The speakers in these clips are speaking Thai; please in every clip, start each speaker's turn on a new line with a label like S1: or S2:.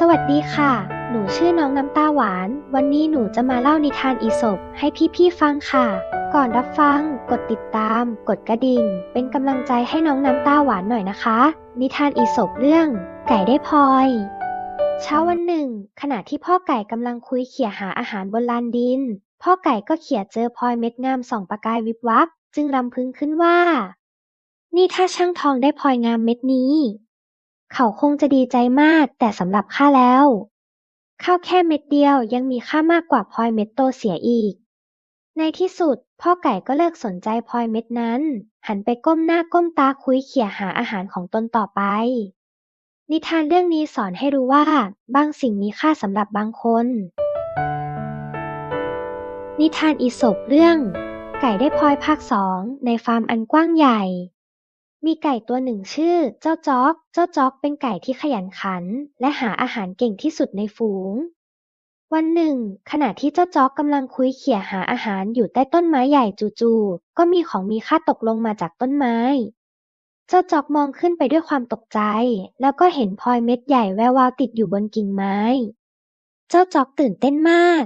S1: สวัสดีค่ะ หนูชื่อน้องน้ำตาหวาน วันนี้หนูจะมาเล่านิทานอีสปให้พี่ๆฟังค่ะ ก่อนรับฟัง กดติดตาม กดกระดิ่ง เป็นกำลังใจให้น้องน้ำตาหวานหน่อยนะคะ นิทานอีสปเรื่อง ไก่ได้พลอย เช้าวันหนึ่ง ขณะที่พ่อไก่กำลังคุยเขี่ยหาอาหารบนลานดิน พ่อไก่ก็เขี่ยเจอพลอยเม็ดงามส่องประกายวิบวับ จึงรำพึงขึ้นว่า นี่ถ้าช่างทองได้พลอยงามเม็ดนี้ เขาคงจะดีใจมาก แต่สำหรับข้าแล้ว ข้าวแค่เม็ดเดียวยังมีค่ามากกว่าพลอยเม็ดโตเสียอีก ในที่สุด พ่อไก่ก็เลิกสนใจพลอยเม็ดนั้น หันไปก้มหน้าก้มตาคุยเขี่ยหาอาหารของตนต่อไป นิทานเรื่องนี้สอนให้รู้ว่า บางสิ่งมีค่าสำหรับบางคน นิทานอีสปเรื่อง ไก่ได้พลอยภาคสองในฟาร์มอันกว้างใหญ่ มีไก่ตัวหนึ่งชื่อ เจ้าจ๊อก เจ้าจ๊อกเป็นไก่ที่ขยันขัน และหาอาหารเก่งที่สุดในฝูง วันหนึ่ง ขณะที่เจ้าจ๊อกกำลังคุยเขี่ยหาอาหารอยู่ใต้ต้นไม้ใหญ่จู่ๆก็มีของมีค่าตกลงมาจากต้นไม้ เจ้าจ๊อกมองขึ้นไปด้วยความตกใจ แล้วก็เห็นพลอยเม็ดใหญ่แวววาวติดอยู่บนกิ่งไม้ เจ้าจ๊อกตื่นเต้นมาก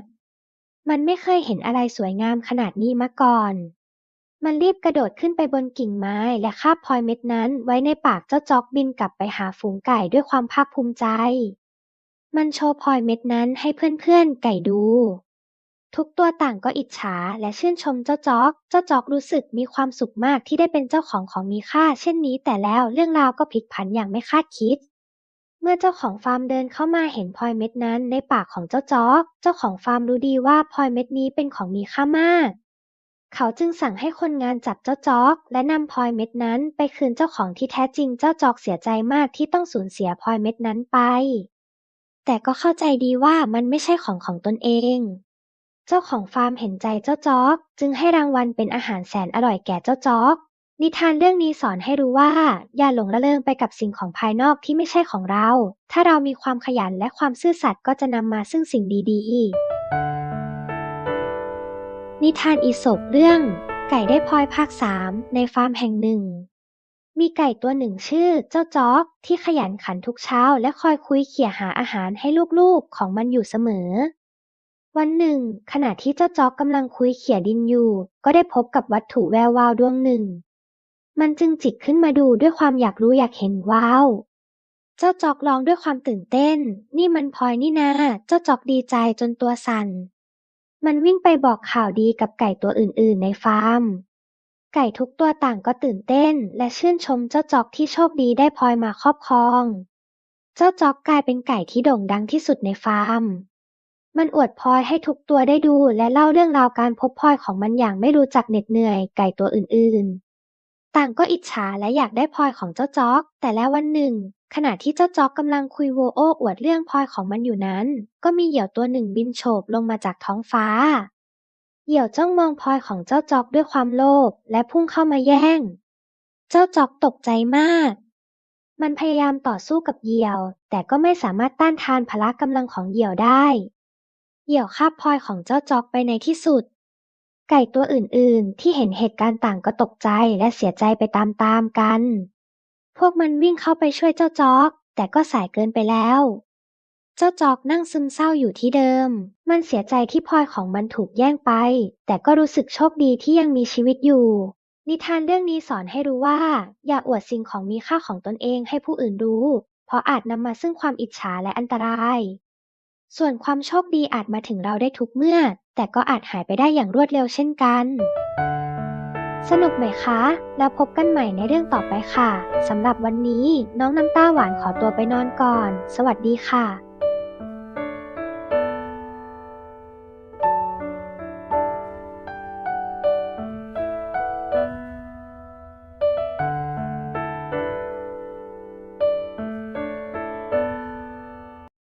S1: มันไม่เคยเห็นอะไรสวยงามขนาดนี้มาก่อน มันรีบกระโดดขึ้นไปบนกิ่งไม้ และคาบพลอยเม็ดนั้นไว้ในปากเจ้าจ๊อกบินกลับไปหาฝูงไก่ด้วยความภาคภูมิใจ มันโชว์พลอยเม็ดนั้นให้เพื่อนๆ ไก่ดู ทุกตัวต่างก็อิจฉาและชื่นชมเจ้าจ๊อก เจ้าจ๊อกรู้สึกมีความสุขมากที่ได้เป็นเจ้าของของมีค่า เช่นนี้แต่แล้วเรื่องราวก็พลิกผันอย่างไม่คาดคิดเมื่อเจ้าของฟาร์มเดินเข้ามาเห็นพลอยเม็ดนั้นในปากของเจ้าจ๊อก เจ้าของฟาร์มรู้ดีว่าพลอยเม็ดนี้เป็นของมีค่ามาก เขาจึงสั่งให้คนงานจับเจ้าจ๊อก และนำพลอยเม็ดนั้นไปคืนเจ้าของที่แท้จริงเจ้าจ๊อกเสียใจมากที่ต้องสูญเสียพลอยเม็ดนั้นไป แต่ก็เข้าใจดีว่ามันไม่ใช่ของของตนเอง เจ้าของฟาร์มเห็นใจเจ้าจ๊อก จึงให้รางวัลเป็นอาหารแสนอร่อยแก่เจ้าจ๊อกนิทานเรื่องนี้สอนให้รู้ว่า อย่าหลงระเริงไปกับสิ่งของภายนอกที่ไม่ใช่ของเรา ถ้าเรามีความขยันและความซื่อสัตย์ก็จะนำมาซึ่งสิ่งดีๆ นิทานอีสปเรื่อง ไก่ได้พลอยภาคสามในฟาร์มแห่งหนึ่ง มีไก่ตัวหนึ่งชื่อเจ้าจ๊อกที่ขยันขันทุกเช้าและคอยคุยเขี่ยหาอาหารให้ลูกๆของมันอยู่เสมอ วันหนึ่ง ขณะที่เจ้าจ๊อกกำลังคุยเขี่ยดินอยู่ ก็ได้พบกับวัตถุแวววาวดวงหนึ่ง มันจึงจิกขึ้นมาดูด้วยความอยากรู้อยากเห็นว้าวเจ้าจอกร้องด้วยความตื่นเต้น นี่มันพลอยนี่นา เจ้าจอกดีใจจนตัวสั่น มันวิ่งไปบอกข่าวดีกับไก่ตัวอื่น ๆ ในฟาร์ม ไก่ทุกตัวต่างก็ตื่นเต้น และชื่นชมเจ้าจอกที่โชคดีได้พลอยมาครอบครอง เจ้าจอกกลายเป็นไก่ที่โด่งดังที่สุดในฟาร์ม มันอวดพลอยให้ทุกตัวได้ดูและเล่าเรื่องราวการพบพลอยของมันอย่างไม่รู้จักเหน็ดเหนื่อยไก่ตัวอื่น ๆ ต่างก็อิจฉาและอยากได้พลอยของเจ้าจ๊อก แต่แล้ววันหนึ่ง ขณะที่เจ้าจ๊อกกำลังคุยโวโอ้อวดเรื่องพลอยของมันอยู่นั้น ก็มีเหยี่ยวตัวหนึ่งบินโฉบลงมาจากท้องฟ้า เหยี่ยวจ้องมองพลอยของเจ้าจ๊อกด้วยความโลภและพุ่งเข้ามาแย่ง เจ้าจ๊อกตกใจมาก มันพยายามต่อสู้กับเหยี่ยว แต่ก็ไม่สามารถต้านทานพละกำลังของเหยี่ยวได้ เหยี่ยวคาบพลอยของเจ้าจ๊อกไปในที่สุด ไก่ตัวอื่นๆ ที่เห็นเหตุการณ์ต่างก็ตกใจและเสียใจไปตามๆกัน พวกมันวิ่งเข้าไปช่วยเจ้าจอก แต่ก็สายเกินไปแล้ว เจ้าจอกนั่งซึมเศร้าอยู่ที่เดิม มันเสียใจที่พลอยของมันถูกแย่งไป แต่ก็รู้สึกโชคดีที่ยังมีชีวิตอยู่ นิทานเรื่องนี้สอนให้รู้ว่า อย่าอวดสิ่งของมีค่าของตนเองให้ผู้อื่นรู้ เพราะอาจนำมาซึ่งความอิจฉาและอันตรายส่วนความโชคดีอาจมาถึงเราได้ทุกเมื่อ แต่ก็อาจหายไปได้อย่างรวดเร็วเช่นกัน สนุกไหมคะ แล้วพบกันใหม่ในเรื่องต่อไปค่ะสำหรับวันนี้น้องน้ำตาหวานขอตัวไปนอนก่อน สวัสดีค่ะ